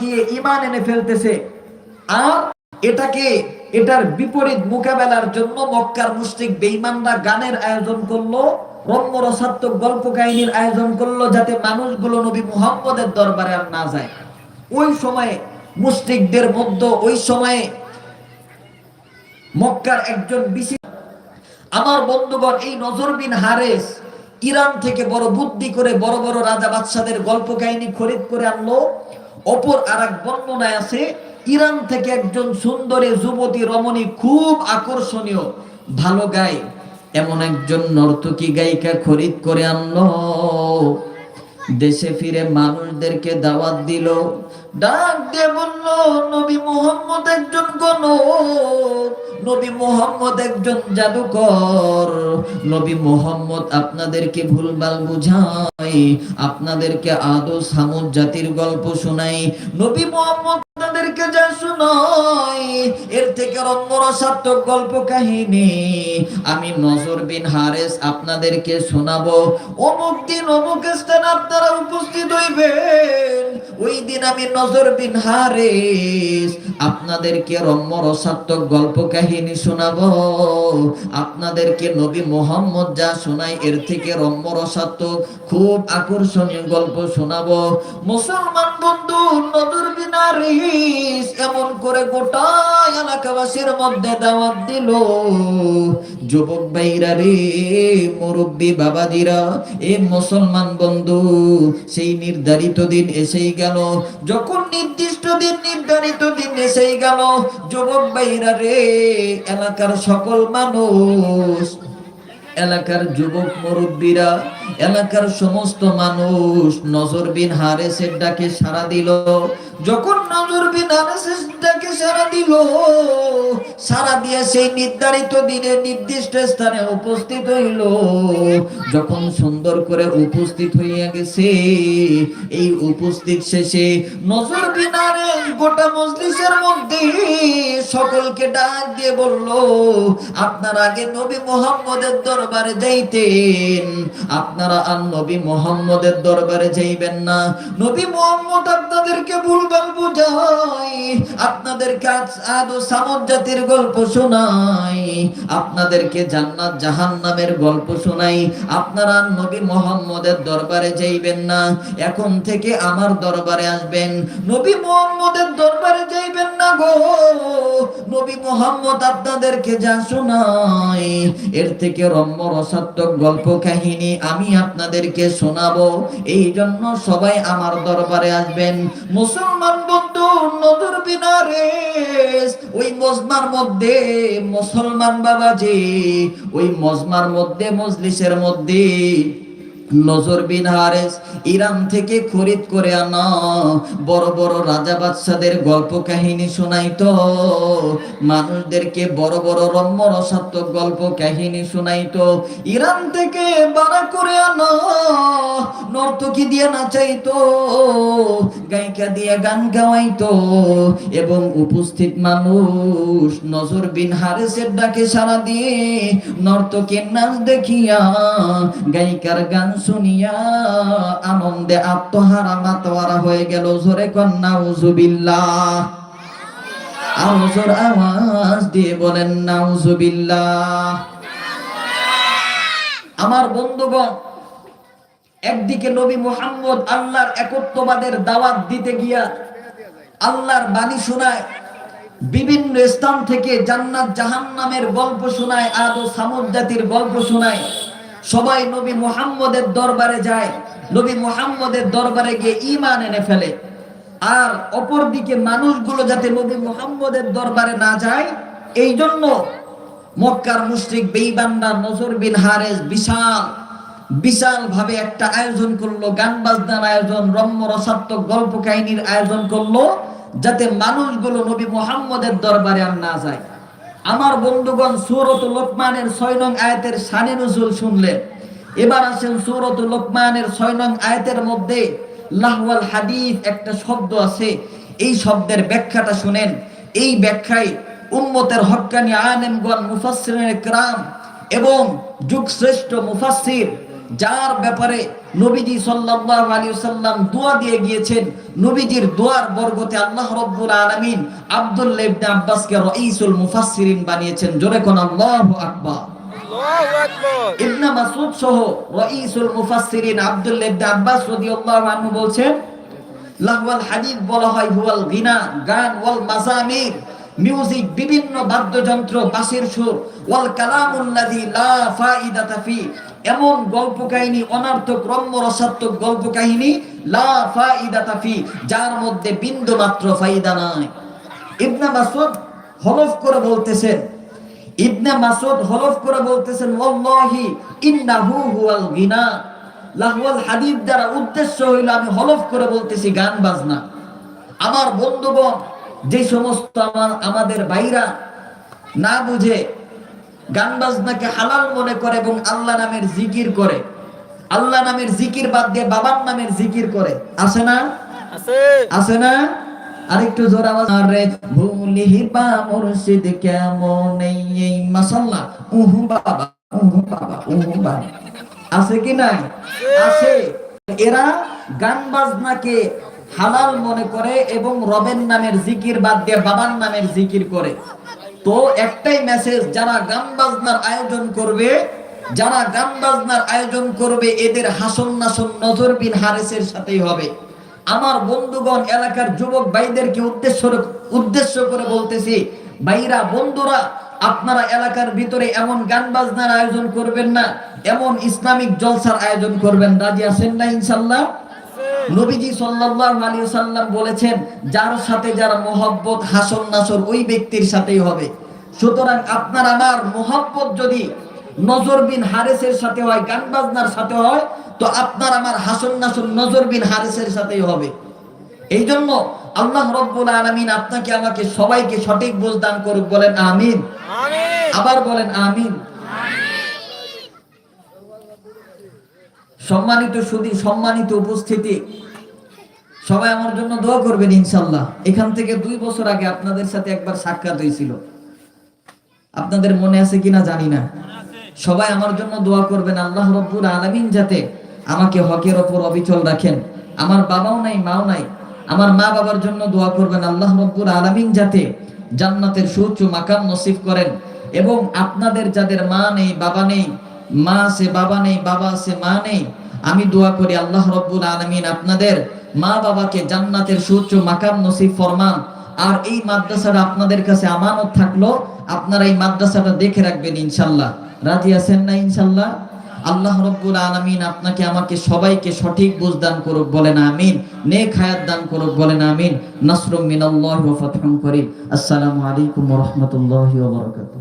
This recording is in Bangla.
গিয়ে ইমান এনে ফেলতেছে। আর এটাকে, এটার বিপরীত মোকাবেলার জন্য মক্কার বেঈমানরা গানের আয়োজন করল, রম্যরসাত্মক গল্প কাহিনীর আয়োজন করল, যাতে মানুষগুলো নবী মুহাম্মদের দরবারে আর না যায়। ওই সময়ে মুশরিকদের মধ্যে, ওই সময়ে মক্কার একজন বিশিষ্ট আমার বন্ধুগণ, এই নজর বিন হারেস ইরান থেকে বড় বুদ্ধি করে বড় বড় রাজা বাদশাদের গল্প কাহিনী খরিদ করে আনলো। অপর আর এক বর্ণনায় আছে, ইরান থেকে একজন সুন্দরী যুবতী রমণী খুব আকর্ষণীয়, ভালো গায় এমন একজন নর্তকী গায়িকা খরিদ করে আনলো। দেশে ফিরে মানুষদেরকে দাওয়াত দিল। ডাক দিয়ে বলল, নবী মোহাম্মদ একজন গণক, নবী মোহাম্মদ একজন জাদুকর। নবী মোহাম্মদ আপনাদেরকে ভুলভাল বুঝায়, আপনাদেরকে আদৌ সামুদ জাতির গল্প শোনাই নবী মোহাম্মদ আপনাদেরকে যা এর থেকে রম্যরসাত্মক গল্প কাহিনী। আমি নজর বিন হারেস আপনাদেরকে শোনাবো। অমুক দিন অমুক স্থানে আপনারা উপস্থিত হইবেন। ওই দিন আমি নজর বিন হারেস। আপনাদেরকে রম্যরসাত্মক গল্প কাহিনী শোনাবো। আপনাদেরকে নবী মোহাম্মদ যা শোনাই এর থেকে রম্য রসাত্মক খুব আকর্ষণীয় গল্প শোনাবো। মুসলমান বন্ধু, নজর বিন হারেস, এমন করে গোটা এলাকাবাসীর মধ্যে দাওয়াত দিল। যুবক ভাইরা রে, মুরব্বী বাবাজিরা, এ মুসলমান বন্ধু, সেই নির্ধারিত দিন এসেই গেল। যখন নির্দিষ্ট দিন, নির্ধারিত দিন এসেই গেল, যুবক ভাইরা রে, এলাকার সকল মানুষ এলাকার যুবক মুরব্বীরা, এলাকার সমস্ত মানুষ নজর বিন হারেসের ডাকে সাড়া দিল। যখন নজর বিন হারেসের ডাকে সাড়া দিল সাড়া দিয়ে সেই নির্ধারিত দিনে নির্দিষ্ট স্থানে উপস্থিত হইল। যখন সুন্দর করে উপস্থিত হইয়া গেছে, এই উপস্থিত শেষে নজর বিন হারেস গোটা মজলিসের মধ্যে সকলকে ডাক দিয়ে বলল, আপনার আগে নবী মোহাম্মদের দরবারে যাইতেন। আপনারা আর নবী মোহাম্মদের দরবারে যাইবেন না। নবী মোহাম্মদ আপনাদেরকে ভুলভাল বুঝাই আপনাদেরকে আদৌ সামদ জাতির গল্প শোনাই আপনাদেরকে জান্নাত জাহান্নামের গল্প শোনাই। আপনারা নবী মোহাম্মদের দরবারে যাইবেন না, এখন থেকে আমার দরবারে আসবেন। নবী মোহাম্মদের দরবারে যাইবেন না গো। নবী মোহাম্মদ আপনাদেরকে যা শোনায়, এর থেকে রম্য রসাত্মক গল্প কাহিনী আমি আপনাদেরকে শোনাবো। এই জন্য সবাই আমার দরবারে আসবেন। মুসলমান বন্ধু, নজর বিনারে ওই মজমার মধ্যে মুসলমান বাবাজি, ওই মজমার মধ্যে মজলিসের মধ্যে নজর বিন হারেস ইরান থেকে খরিদ করে আনা। বড় বড় রাজা বাদশাদের গল্প কাহিনী শোনাইতো। মানুষদেরকে বড় বড় রম্য রসাত্মক গল্প কাহিনী শোনাইতো। ইরান থেকে বাড়া করে আনা। নর্তকী দিয়ে নাচাইতো। গায়িকা দিয়ে গান গাওয়াইতো। এবং উপস্থিত মানুষ নজর বিন হারেসের ডাকে সারা দিয়ে নর্তকের নাচ দেখিয়া গায়িকার গান শুনিয়া আনন্দে আত্মহারা মাতোয়ারা হয়ে গেল। জোরে আওয়াজ দিয়ে বলেন আমার বন্ধুগণ, একদিকে নবী মোহাম্মদ আল্লাহর একত্ববাদের দাওয়াত দিতে গিয়া আল্লাহর বাণী শোনায়, বিভিন্ন স্থান থেকে জান্নাত জাহান্নামের গল্প শোনায়, আদো সামুদ জাতির গল্প শোনায় সবাই নবী মুহাম্মদের দরবারে যায়, নবী মুহাম্মদের দরবারে গিয়ে ইমান এনে ফেলে। আর অপর দিকে মানুষগুলো যাতে নবী মুহাম্মদের দরবারে না যায় এই জন্য মক্কার মুশরিক বেইবান্দা নজর বিন হারেস বিশাল বিশাল ভাবে একটা আয়োজন করল গান বাজনার আয়োজন রম্য রসাত্মক গল্প কাহিনীর আয়োজন করল, যাতে মানুষগুলো নবী মুহাম্মদের দরবারে আর না যায়। আমার বন্ধুগণ সুরত লোকমানের ছয় নং আয়াতের সানে নজুল শুনলেন এবার আসেন সুরত লোকমানের ছয় নং আয়াতের মধ্যে লাহওয়াল হাদিস একটা শব্দ আছে এই শব্দের ব্যাখ্যাটা শুনেন এই ব্যাখ্যায় উম্মতের হক্কানি আলেমগণ মুফাসসিরিন کرام এবং যুগ শ্রেষ্ঠ মুফাসসির যার ব্যাপারে নবীজি সাল্লাল্লাহু আলাইহি সাল্লাম দোয়া দিয়ে গিয়েছেন নবীজির দোয়ার বর্গতে আল্লাহ রাব্বুল আলামিন আব্দুল্লাহ ইবনে আব্বাসকে রাইসুল মুফাসসিরিন বানিয়েছেন। জোরে কোন আল্লাহু আকবার। আল্লাহু আকবার। ইবনে মাসউদ সহ রাইসুল মুফাসসিরিন আব্দুল্লাহ ইবনে আব্বাস রাদিয়াল্লাহু আনহু বলছেন লাহওয়াল হাদিদ বলা হয় হুয়াল গিনা গান ওয়াল মাজামির মিউজিক বিভিন্ন বাদ্যযন্ত্র বাঁশির সুর ওয়াল কালামুল্লাযী লা ফাইদাতা ফি এমন গল্প কাহিনী, অনার্থক রম্য রসাত্মক গল্প কাহিনী, লা ফাইদাতা ফি, যার মধ্যে বিন্দু মাত্র ফায়দা নাই। ইবনে মাসউদ হলফ করে বলতেছেন, ইবনে মাসুদ হলফ করে বলতেছেন, ওয়াল্লাহি ইন্নাহু হুয়াল গিনা। লাহওয়াল হাদিদ দ্বারা উদ্দেশ্য হইল, আমি হলফ করে বলতেছি, গান বাজনা। আমার বন্ধুগণ, যে সমস্ত আমার, আমাদের ভাইরা না বুঝে গান বাজনাকে হালাল মনে করে এবং আল্লাহ নামের জিকির করে। আল্লাহ নামের জিকির বাদ দিয়ে বাবার নামের জিকির করে। আছে না? আছে। আছে না? আরেকটু জোর আওয়াজ আরে ভুলিহি বা মুর্শিদ কেমন এই এই মাসাল্লাহ উহু বাবা উহু বাবা উহু বাবা আছে কি নাই? আছে। এরা গান বাজনাকে হালাল মনে করে এবং রবের নামের জিকির বাদ দিয়ে বাবার নামের জিকির করে। তো একটাই মেসেজ যারা গান বাজনার আয়োজন করবে, যারা গান বাজনার আয়োজন করবে, এদের হাসন নাসন নজর বিন হারেসের সাথেই হবে। আমার বন্ধুগণ, এলাকার যুবক ভাইদেরকে উদ্দেশ্য উদ্দেশ্য করে বলতেছি, ভাইরা, বন্ধুরা, আপনারা এলাকার ভিতরে এমন গান বাজনার আয়োজন করবেন না, এমন ইসলামিক জলসার আয়োজন করবেন। রাজি আছেন না ইনশাল্লাহ? নবীজি সাল্লাল্লাহু আলাইহি সাল্লাম বলেছেন যার সাথে যার মোহব্বত হাসন নাসর ওই ব্যক্তির সাথেই হবে। সুতরাং আপনার আমার মোহব্বত যদি নজর বিন হারেসের সাথে হয় গান বাজনার সাথে হয় তো আপনার আমার হাসন নাসন নজর বিন হারেসের সাথেই হবে। এই জন্য আল্লাহ রব্বুল আলামিন আপনাকে আমাকে সবাইকে সঠিক বুঝ দান করুক বলেন আমিন। আমিন। আবার বলেন আমিন। সম্মানিত সুদী, সম্মানিত উপস্থিতি। সবাই আমার জন্য দোয়া করবেন ইনশাল্লাহ এখান থেকে দুই বছর আগে আপনাদের সাথে একবার সাক্ষাৎ হয়েছিল। আপনাদের মনে আছে কিনা জানি না। সবাই আমার জন্য দোয়া করবেন, আল্লাহ রব্বুল আলামিন যাতে আমাকে হকের ওপর অবিচল রাখেন। আমার বাবাও নাই, মাও নাই। আমার মা বাবার জন্য দোয়া করবেন, আল্লাহ রব্বুল আলামিন যাতে জান্নাতের সুউচ্চ মাকাম নসিব করেন। এবং আপনাদের যাদের মা নেই, বাবা নেই মা আছে, বাবা নেই, বাবা আছে, মা নেই। আমি দোয়া করি, আল্লাহ রব্বুল আলামিন আপনাদের মা বাবাকে জান্নাতের সুউচ্চ মাকাম নসিব ফরমান। আর এই মাদ্রাসাটা আপনাদের কাছে আমানত থাকল, আপনারা এই মাদ্রাসাটা দেখে রাখবেন ইনশাল্লাহ। রাজি আছেন না ইনশাল্লাহ? আল্লাহ রব্বুল আলামিন আপনাকে, আমাকে সবাইকে সঠিক বুঝ দান করুক বলেন, আমিন। নেক হায়াত দান করুক বলেন, আমিন। নাসরুম মিনাল্লাহি ফাতহুন করিম। আসসালামু আলাইকুম ওয়া রাহমাতুল্লাহি ওয়া বারাকাতুহু।